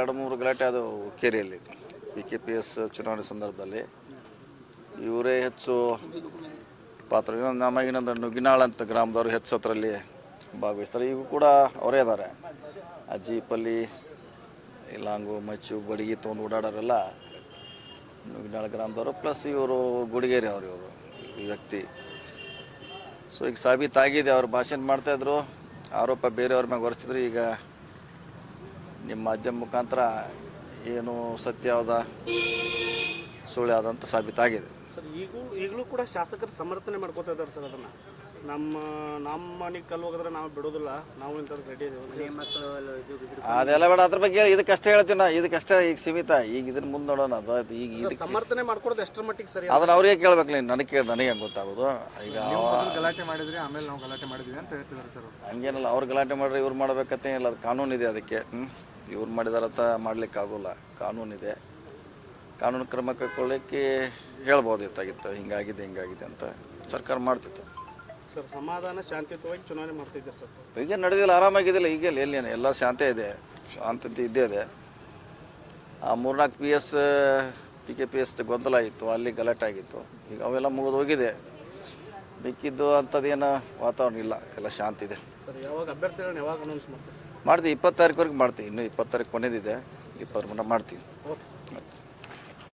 ಎರಡು ಮೂರು ಗಲಾಟೆ ಅದು ಕೇರಿಯಲ್ಲಿ ಪಿ ಕೆ ಪಿ ಎಸ್ ಚುನಾವಣೆ ಸಂದರ್ಭದಲ್ಲಿ. ಇವರೇ ಹೆಚ್ಚು ಪಾತ್ರ. ನಮಗಿನೊಂದು ನುಗ್ಗಿನಾಳ್ ಅಂತ ಗ್ರಾಮದವರು ಹೆಚ್ಚು ಹತ್ರಲ್ಲಿ ಭಾಗವಹಿಸ್ತಾರೆ. ಈಗ ಕೂಡ ಅವರೇ ಇದ್ದಾರೆ. ಆ ಜೀಪಲ್ಲಿ ಇಲ್ಲಾಂಗು ಲಾಂಗು ಮಚ್ಚು, ಬಡಿಗೆ ತೊಗೊಂಡು ಓಡಾಡೋರೆಲ್ಲ ನುಗ್ಗಿನಾಳ ಗ್ರಾಮದವರು. ಪ್ಲಸ್ ಇವರು ಗುಡಿಗೇರಿ ಅವರು ಇವರು, ಈ ವ್ಯಕ್ತಿ. ಸೊ ಈಗ ಸಾಬೀತಾಗಿದೆ. ಅವ್ರು ಭಾಷಣ ಮಾಡ್ತಾಯಿದ್ರು ಆರೋಪ ಬೇರೆಯವ್ರ ಮ್ಯಾಗೆ ಒರೆಸಿದ್ರು ಈಗ ನಿಮ್ಮ ಮಾಧ್ಯಮ ಮುಖಾಂತರ ಏನು ಸತ್ಯವಾದ ಯಾವ್ದ ಸುಳ್ಳು ಯಾವ್ದಂತ ಸಾಬೀತಾಗಿದೆ. ಸರ್ ಈಗೂ ಈಗಲೂ ಕೂಡ ಶಾಸಕರು ಸಮರ್ಥನೆ ಮಾಡ್ಕೋತಾ ಇದ್ದಾರೆ ಸರ್ ಅದನ್ನ. ನಮ್ಮ ನಮ್ಮ ಮನೆಗೆ ಕಲ್ಲು ಹೋಗಿದ್ರೆ ನಾವು ಬಿಡೋದಿಲ್ಲ ನಾವು ಇಂಥದ್ದು ರೆಡಿ ಇದ್ದೀವಿ ಅದೆಲ್ಲ ಬೇಡ ಅದ್ರ ಬಗ್ಗೆ ಹೇಳಿ ಇದಕ್ಕಷ್ಟೇ ಹೇಳ್ತೀನಿ ನಾ ಇದಕ್ಕಷ್ಟೇ ಈಗ ಸೀಮಿತ ಈಗ ಇದನ್ನ ಮುಂದೆ ನೋಡೋಣ ಅದು ಅದು ಈಗ ಇದಕ್ಕೆ ಸಮರ್ಥನೆ ಮಾಡ್ಕೊಡೋದು ಎಷ್ಟರ ಮಟ್ಟಿಗೆ ಸರಿ ಅದನ್ನ ಅವ್ರಿಗೆ ಕೇಳ್ಬೇಕಲ್ಲ ನನಗೆ ಕೇಳಿ ನನಗೆ ಹೆಂಗೆ ಗೊತ್ತಾಗೋದು? ಈಗ ಅವ- ಗಲಾಟೆ ಮಾಡಿದ್ರಿ ಆಮೇಲೆ ನಾವು ಗಲಾಟೆ ಮಾಡಿದ್ವಿ ಅಂತ ಹೇಳ್ತಿದ್ದಾರೆ ಸರ್ ಹಂಗೇನಲ್ಲ ಅವ್ರು ಗಲಾಟೆ ಮಾಡ್ರಿ ಇವ್ರು ಮಾಡ್ಬೇಕಂತ ಇಲ್ಲ ಅದು ಕಾನೂನು ಇದೆ ಅದಕ್ಕೆ ಹ್ಞೂ ಇವ್ರು ಮಾಡಿದಾರಂತ ಮಾಡ್ಲಿಕ್ಕೆ ಆಗೋಲ್ಲ ಕಾನೂನಿದೆ. ಕಾನೂನು ಕ್ರಮ ಕೈಗೊಳ್ಳಿಕ್ಕೆ ಹೇಳ್ಬೋದಿತ್ತಾಗಿತ್ತು ಹಿಂಗಾಗಿದೆ ಹಿಂಗಾಗಿದೆ ಅಂತ ಸರ್ಕಾರ ಮಾಡ್ತಿತ್ತು. ಸರ್ ಸಮಾಧಾನ ಶಾಂತಿಯುತವಾಗಿ ಚುನಾವಣೆ ಮಾಡ್ತಿದ್ದೆ ಸರ್? ಈಗ ನಡೆದಿಲ್ಲ ಆರಾಮಾಗಿದ್ದಿಲ್ಲ. ಈಗ ಎಲ್ಲಿ ಎಲ್ಲ ಶಾಂತಿ ಇದೆ. ಶಾಂತತೆ ಇದ್ದೇ ಇದೆ. ಆ ಮೂರ್ನಾಲ್ಕು P S P K P S ಗೊಂದಲ ಇತ್ತು. ಅಲ್ಲಿ ಗಲಾಟೆ ಆಗಿತ್ತು. ಈಗ ಅವೆಲ್ಲ ಮುಗಿದು ಹೋಗಿದೆ. ಮಿಕ್ಕಿದ್ದು ಅಂಥದ್ದೇನು ವಾತಾವರಣ ಇಲ್ಲ. ಎಲ್ಲ ಶಾಂತಿ ಇದೆ. ಸರ್ ಯಾವಾಗ ಅಭ್ಯರ್ಥಿಗಳನ್ನ ಯಾವಾಗ ಅನೌನ್ಸ್ ಮಾಡ್ತಾರೆ ಮಾಡ್ತೀವಿ ಇಪ್ಪತ್ತು ತಾರೀಕುವರೆಗೆ ಮಾಡ್ತೀವಿ ಇನ್ನೂ ಇಪ್ಪತ್ತು ತಾರೀಕು ಕೊನೆದಿದೆ ಇಪ್ಪತ್ತು ಮಾಡ್ತೀವಿ.